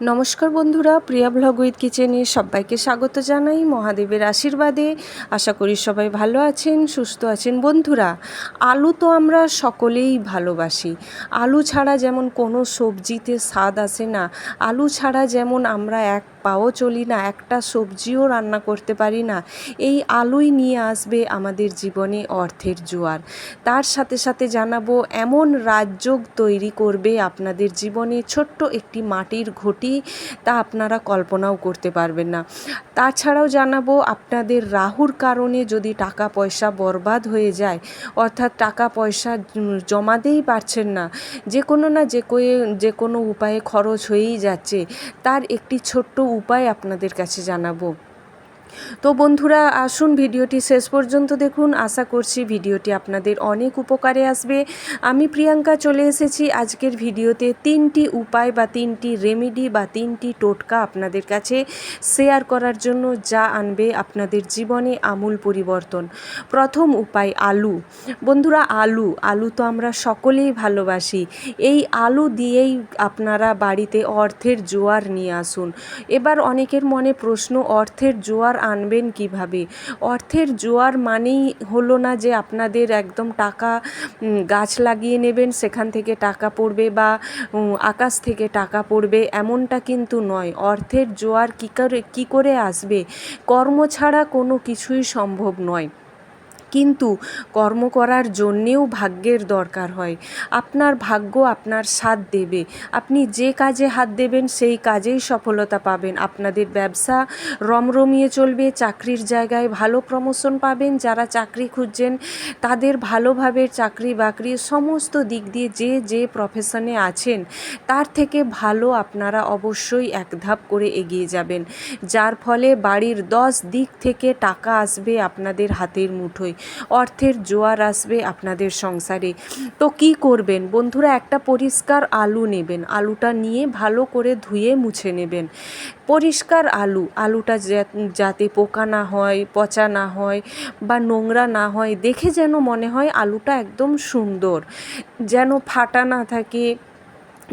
নমস্কার বন্ধুরা, প্রিয়া blog with কিচেনে সবাইকে স্বাগত জানাই মহাদেবের আশীর্বাদে। আশা করি সবাই ভালো আছেন, সুস্থ আছেন। বন্ধুরা, আলু তো আমরা সকলেই ভালোবাসি। আলু ছাড়া যেমন কোনো সবজিতে স্বাদ আসে না, আলু ছাড়া যেমন আমরা এক পাও চলি না, একটা সবজিও রান্না করতে পারি না। এই আলুই নিয়ে আসবে আমাদের জীবনে অর্থের জোয়ার। তার সাথে সাথে জানাব, এমন রাজযোগ তৈরি করবে আপনাদের জীবনে ছোট্ট একটি মাটির ঘটি, তা আপনারা কল্পনাও করতে পারবেন না। তাছাড়াও জানাব, আপনাদের রাহুর কারণে যদি টাকা পয়সা বরবাদ হয়ে যায়, অর্থাৎ টাকা পয়সা জমাতেই পারছেন না, যে কোনো না যে কোনো উপায়ে খরচ হয়েই যাচ্ছে, তার একটি ছোট্ট উপায় আপনাদের কাছে জানাব। তো বন্ধুরা, আসুন ভিডিওটি শেষ পর্যন্ত দেখুন। আশা করছি ভিডিওটি আপনাদের অনেক উপকারে আসবে। আমি প্রিয়াঙ্কা চলে এসেছি। আজকের ভিডিওতে তিনটি উপায় বা তিনটি রেমেডি বা তিনটি টোটকা আপনাদের কাছে শেয়ার করার জন্য যা আনবে আপনাদের জীবনে আমূল পরিবর্তন। প্রথম উপায়, আলু। বন্ধুরা, আলু। আলু তো আমরা সকলেই ভালোবাসি। এই আলু দিয়েই আপনারা বাড়িতে অর্থের জোয়ার নিয়ে আসুন। এবার অনেকের মনে প্রশ্ন, অর্থের জোয়ার আনবেন কীভাবে? অর্থের জোয়ার মানেই হলো না যে আপনাদের একদম টাকা গাছ লাগিয়ে নেবেন, সেখান থেকে টাকা পড়বে বা আকাশ থেকে টাকা পড়বে, এমনটা কিন্তু নয়। অর্থের জোয়ার কী করে কী করে আসবে? কর্ম ছাড়া কোনো কিছুই সম্ভব নয়। কিন্তু কর্ম করার জন্যেও ভাগ্যের দরকার হয়। আপনার ভাগ্য আপনার সাথ দেবে। আপনি যে কাজে হাত দেবেন সেই কাজেই সফলতা পাবেন। আপনাদের ব্যবসা রমরমিয়ে চলবে, চাকরির জায়গায় ভালো প্রমোশন পাবেন, যারা চাকরি খুঁজছেন তাদের ভালোভাবে চাকরি বাকরি সমস্ত দিক দিয়ে যে যে প্রফেশনে আছেন তার থেকে ভালো আপনারা অবশ্যই এক ধাপ করে এগিয়ে যাবেন। যার ফলে বাড়ির দশ দিক থেকে টাকা আসবে আপনাদের হাতের মুঠোয়। অর্থের জোয়ার আসবে আপনাদের সংসারে। তো কি করবেন? বন্ধুরা, একটা পরিষ্কার আলু নেবেন। আলুটা নিয়ে ভালো করে ধুয়ে মুছে নেবেন। পরিষ্কার আলু, আলুটা যাতে পোকা না হয়, পচা না হয় বা নোংরা না হয়, দেখে যেন মনে হয় আলুটা একদম সুন্দর। যেন ফাটা না থাকে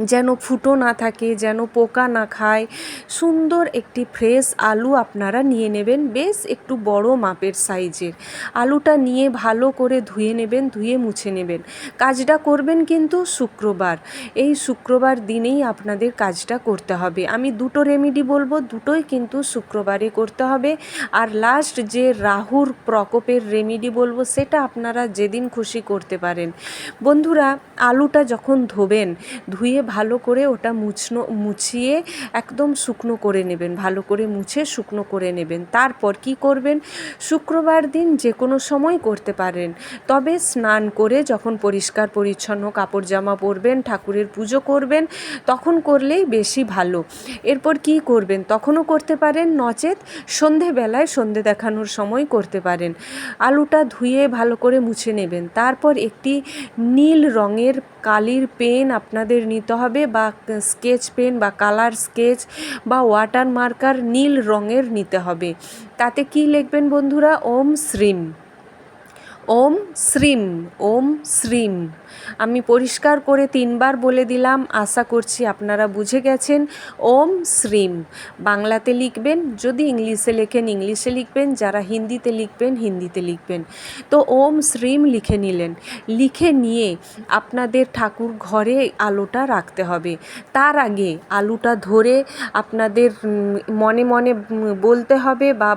যেন ফুটো না থাকে, যেন পোকা না খায়। সুন্দর একটি ফ্রেশ আলু আপনারা নিয়ে নেবেন, বেশ একটু বড় মাপের সাইজের। আলুটা নিয়ে ভালো করে ধুয়ে নেবেন, ধুয়ে মুছে নেবেন। কাজটা করবেন কিন্তু শুক্রবার। এই শুক্রবার দিনেই আপনাদের কাজটা করতে হবে। আমি দুটো রেমেডি বলব, দুটোই কিন্তু শুক্রবারে করতে হবে। আর লাস্ট যে রাহুর প্রকোপের রেমেডি বলব, সেটা আপনারা যেদিন খুশি করতে পারেন। বন্ধুরা, আলুটা যখন ধোবেন, ধুয়ে ভালো করে ওটা মুছনো, মুছিয়ে একদম শুকনো করে নেবেন, ভালো করে মুছে শুকনো করে নেবেন। তারপর কি করবেন? শুক্রবার দিন যে কোনো সময় করতে পারেন। তবে স্নান করে যখন পরিষ্কার, পরিচ্ছন্ন কাপড় জামা পরবেন, ঠাকুরের পুজো করবেন, তখন করলেই বেশি ভালো। এরপর কি করবেন? তখনও করতে পারেন, নচেত সন্ধেবেলায় সন্ধে দেখানোর সময় করতে পারেন। আলুটা ধুয়ে ভালো করে মুছে নেবেন। তারপর একটি নীল রঙের কালির পেন আপনাদের নিতে হবে বা স্কেচ পেন বা কালার স্কেচ বা ওয়াটার মার্কার নীল রঙের নিতে হবে। তাতে কি লিখবেন বন্ধুরা? ওম শ্রীম। ওম শ্রীম ওম শ্রীম। আমি পরিষ্কার করে তিনবার বলে দিলাম, আশা করছি আপনারা বুঝে গেছেন। ওম শ্রীম। বাংলাতে লিখবেন, যদি ইংলিশে লেখেন, ইংলিশে লিখবেন, যারা হিন্দিতে লিখবেন হিন্দিতে লিখবেন। তো ওম শ্রীম লিখে নিলেন। লিখে নিয়ে আপনাদের ঠাকুর ঘরে আলোটা রাখতে হবে। তার আগে আলুটা ধরে আপনাদের মনে মনে বলতে হবে বা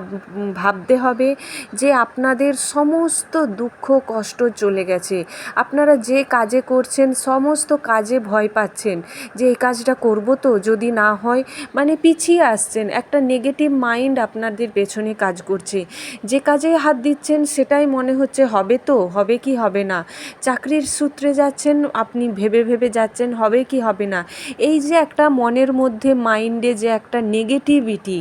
ভাবতে হবে যে আপনাদের সমস্ত দুঃখ, কষ্ট চলে গেছে। আপনারা যে কাজে করছেন, সমস্ত কাজে ভয় পাচ্ছেন যে এই কাজটা করব তো? যদি না হয় মানে পিছিয়ে আসছেন। একটা নেগেটিভ মাইন্ড আপনাদের পেছনে কাজ করছে। যে কাজে হাত দিচ্ছেন, সেটাই মনে হচ্ছে, হবে তো? হবে কি হবে না? চাকরির সূত্রে যাচ্ছেন, আপনি ভেবে ভেবে যাচ্ছেন, হবে কি হবে না? এই যে একটা মনের মধ্যে মাইন্ডে যে একটা নেগেটিভিটি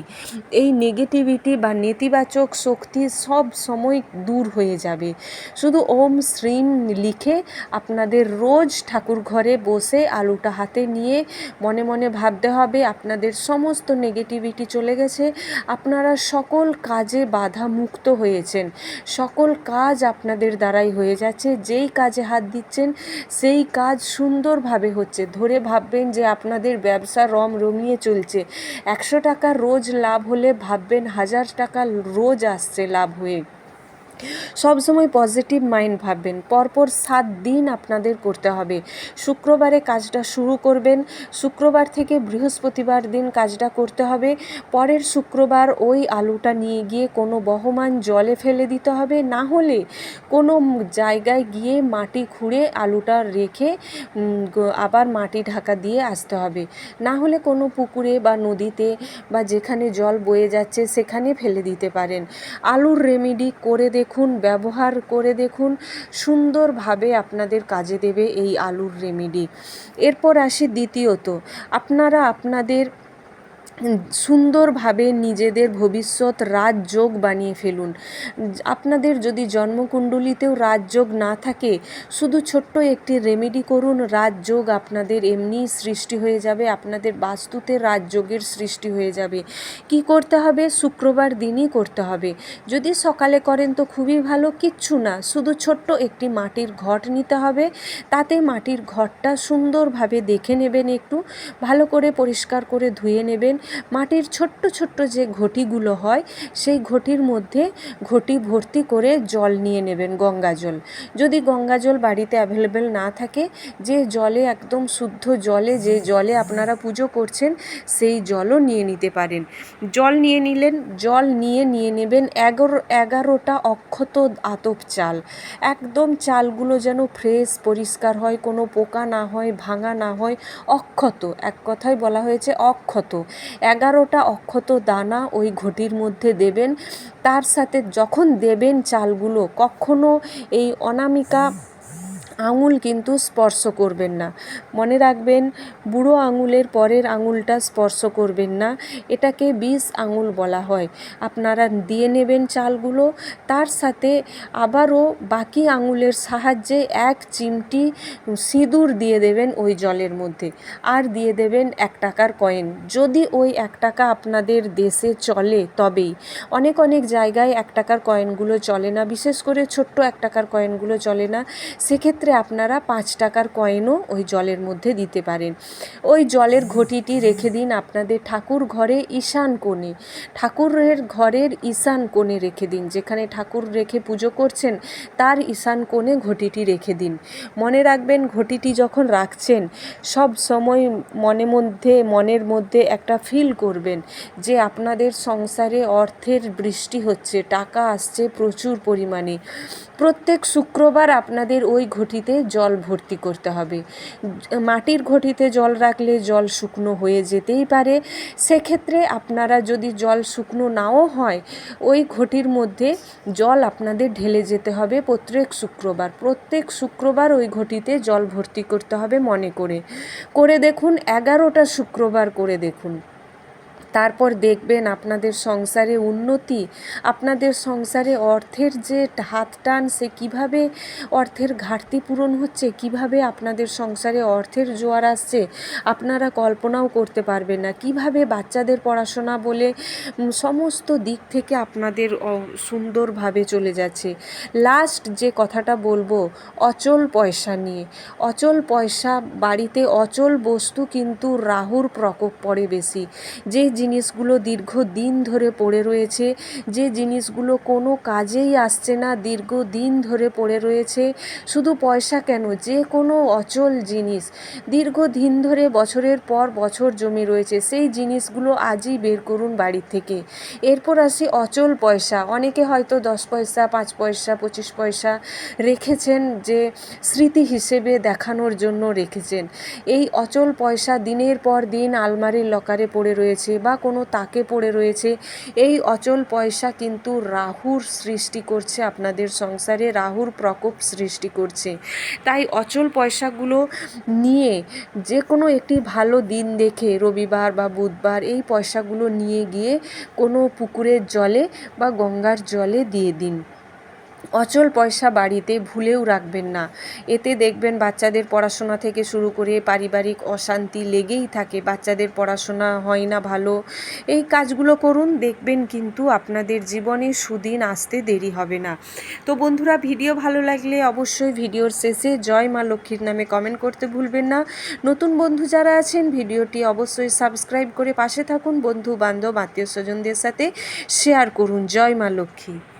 এই নেগেটিভিটি বা নেতিবাচক শক্তি সব সময় দূর হয়ে যাবে। শুধু ওম শ্রীম লিখে আপনাদের রোজ ঠাকুর ঘরে বসে আলুটা হাতে নিয়ে মনে মনে ভাবতে হবে, আপনাদের সমস্ত নেগেটিভিটি চলে গেছে। আপনারা সকল কাজে বাধা মুক্ত হয়েছেন। সকল কাজ আপনাদের দ্বারাই হয়ে যাচ্ছে। যেই কাজে হাত দিচ্ছেন, সেই কাজ সুন্দরভাবে হচ্ছে। ধরে ভাববেন যে আপনাদের ব্যবসা রম রমিয়ে চলছে। একশো টাকা রোজ লাভ হলে ভাববেন হাজার টাকা রোজ আসছে লাভ হয়ে। সবসময় পজিটিভ মাইন্ড ভাববেন। পরপর সাত দিন আপনাদের করতে হবে। শুক্রবারে কাজটা শুরু করবেন। শুক্রবার থেকে বৃহস্পতিবার দিন কাজটা করতে হবে। পরের শুক্রবার ওই আলুটা নিয়ে গিয়ে কোনো বহমান জলে ফেলে দিতে হবে। না হলে কোনো জায়গায় গিয়ে মাটি খুঁড়ে আলুটা রেখে আবার মাটি ঢাকা দিয়ে আসতে হবে। না হলে কোনো পুকুরে বা নদীতে বা যেখানে জল বয়ে যাচ্ছে সেখানে ফেলে দিতে পারেন। আলুর রেমেডি করে দেখুন। ব্যবহার করে দেখুন, সুন্দরভাবে আপনাদের কাজে দেবে এই আলুর রেমেডি এরপর আসি দ্বিতীয়ত। আপনারা আপনাদের সুন্দরভাবে নিজেদের ভবিষ্যৎ রাজযোগ বানিয়ে ফেলুন। আপনাদের যদি জন্মকুণ্ডলিতেও রাজযোগ না থাকে, শুধু ছোট্ট একটি রেমেডি করুন, রাজযোগ আপনাদের এমনিই সৃষ্টি হয়ে যাবে, আপনাদের বাস্তুতে রাজযোগের সৃষ্টি হয়ে যাবে। কি করতে হবে? শুক্রবার দিনই করতে হবে। যদি সকালে করেন তো খুবই ভালো, কিচ্ছু না, শুধু ছোট্ট একটি মাটির ঘট নিতে হবে। তাতে মাটির ঘরটা সুন্দরভাবে দেখে নেবেন একটু, ভালো করে পরিষ্কার করে ধুয়ে নেবেন মাটির ছোট্ট ছোট্ট যে ঘটিগুলো হয়, সেই ঘটির মধ্যে ঘটি ভর্তি করে জল নিয়ে নেবেন গঙ্গা জল যদি গঙ্গা জল বাড়িতে অ্যাভেলেবেল না থাকে, যে জলে একদম শুদ্ধ জলে, যে জলে আপনারা পুজো করছেন, সেই জলও নিয়ে নিতে পারেন। জল নিয়ে নিলেন, জল নিয়ে নিয়ে নেবেন এগারো, এগারোটা অক্ষত আতপ চাল। একদম চালগুলো যেন ফ্রেশ পরিষ্কার হয়, কোনো পোকা না হয়, ভাঙা না হয়, অক্ষত। এক কথায় বলা হয়েছে অক্ষত। এগারোটা অক্ষত দানা ওই ঘটির মধ্যে দেবেন। তার সাথে যখন দেবেন চালগুলো, কখনো এই অনামিকা আঙুল কিন্তু স্পর্শ করবেন না। মনে রাখবেন, বুড়ো আঙুলের পরের আঙুলটা স্পর্শ করবেন না। এটাকে বিষ আঙুল বলা হয়। আপনারা দিয়ে নেবেন চালগুলো, তার সাথে আবারও বাকি আঙুলের সাহায্যে এক চিমটি সিঁদুর দিয়ে দেবেন ওই জলের মধ্যে। আর দিয়ে দেবেন এক টাকার কয়েন। যদি ওই এক টাকা আপনাদের দেশে চলে তবেই। অনেক অনেক জায়গায় এক টাকার কয়েনগুলো চলে না। বিশেষ করে ছোট্ট এক টাকার কয়েনগুলো চলে না। সেক্ষেত্রে আপনারা পাঁচ টাকার কয়েনও ওই জলের মধ্যে দিতে পারেন। ওই জলের ঘটিটি রেখে দিন আপনাদের ঠাকুর ঘরে ঈশান কোণে। ঠাকুরের ঘরের ঈশান কোণে রেখে দিন। যেখানে ঠাকুর রেখে পুজো করছেন, তার ঈশান কোণে ঘটিটি রেখে দিন। মনে রাখবেন, ঘটিটি যখন রাখছেন, সব সময় মনে মধ্যে, মনের মধ্যে একটা ফিল করবেন যে আপনাদের সংসারে অর্থের বৃষ্টি হচ্ছে, টাকা আসছে প্রচুর পরিমাণে। প্রত্যেক শুক্রবার আপনাদের ওই ঘটিতে জল ভর্তি করতে হবে। মাটির ঘটিতে জল রাখলে জল শুকনো হয়ে যেতেই পারে। সেক্ষেত্রে আপনারা যদি জল শুকনো নাও হয়, ওই ঘটির মধ্যে জল আপনাদের ঢেলে যেতে হবে প্রত্যেক শুক্রবার। প্রত্যেক শুক্রবার ওই ঘটিতে জল ভর্তি করতে হবে মনে করে। করে দেখুন, এগারোটা শুক্রবার করে দেখুন। তারপর দেখবেন আপনাদের সংসারে উন্নতি, আপনাদের সংসারে অর্থের যে হাত টান, সে কীভাবে অর্থের ঘাটতি পূরণ হচ্ছে, কীভাবে আপনাদের সংসারে অর্থের জোয়ার আসছে, আপনারা কল্পনাও করতে পারবেন না। কীভাবে বাচ্চাদের পড়াশোনা বলে সমস্ত দিক থেকে আপনাদের সুন্দরভাবে চলে যাচ্ছে। লাস্ট যে কথাটা বলব, অচল পয়সা নিয়ে। অচল পয়সা বাড়িতে অচল বস্তু কিন্তু রাহুর প্রকোপ পড়ে বেশি। যে জিনিসগুলো দীর্ঘদিন ধরে পড়ে রয়েছে। যে জিনিসগুলো কোনো কাজেই আসছে না, দীর্ঘদিন ধরে পড়ে রয়েছে। শুধু পয়সা কেন? যে কোনো অচল জিনিস। দীর্ঘদিন ধরে বছরের পর বছর জমে রয়েছে, সেই জিনিসগুলো আজই বের করুন বাড়ি থেকে। এরপর আসি অচল পয়সা। অনেকে হয়তো দশ পয়সা, পাঁচ পয়সা, পঁচিশ পয়সা রেখেছেন যে স্মৃতি হিসেবে দেখানোর জন্য রেখেছেন। এই অচল পয়সা দিনের পর দিন আলমারির লকারে পড়ে রয়েছে বা কোনো তাকে পড়ে রয়েছে। এই অচল পয়সা কিন্তু রাহুর সৃষ্টি করছে আপনাদের সংসারে, রাহুর প্রকোপ সৃষ্টি করছে। তাই অচল পয়সাগুলো নিয়ে যে কোনো একটি ভালো দিন দেখে, রবিবার বা বুধবার এই পয়সাগুলো নিয়ে গিয়ে কোনো পুকুরের জলে বা গঙ্গার জলে দিয়ে দিন। অচল পয়সা বাড়িতে ভুলেও রাখবেন না। এতে দেখবেন বাচ্চাদের পড়াশোনা থেকে শুরু করে পারিবারিক অশান্তি লেগেই থাকে। বাচ্চাদের পড়াশোনা হয় না ভালো। এই কাজগুলো করুন, দেখবেন কিন্তু আপনাদের জীবনে সুদিন আসতে দেরি হবে না। তো বন্ধুরা, ভিডিও ভালো লাগলে অবশ্যই ভিডিওর শেষে জয় মা লক্ষ্মীর নামে কমেন্ট করতে ভুলবেন না। নতুন বন্ধু যারা আছেন, ভিডিওটি অবশ্যই সাবস্ক্রাইব করে পাশে থাকুন। বন্ধু বান্ধব আত্মীয় স্বজনদের সাথে শেয়ার করুন। জয় মা লক্ষ্মী।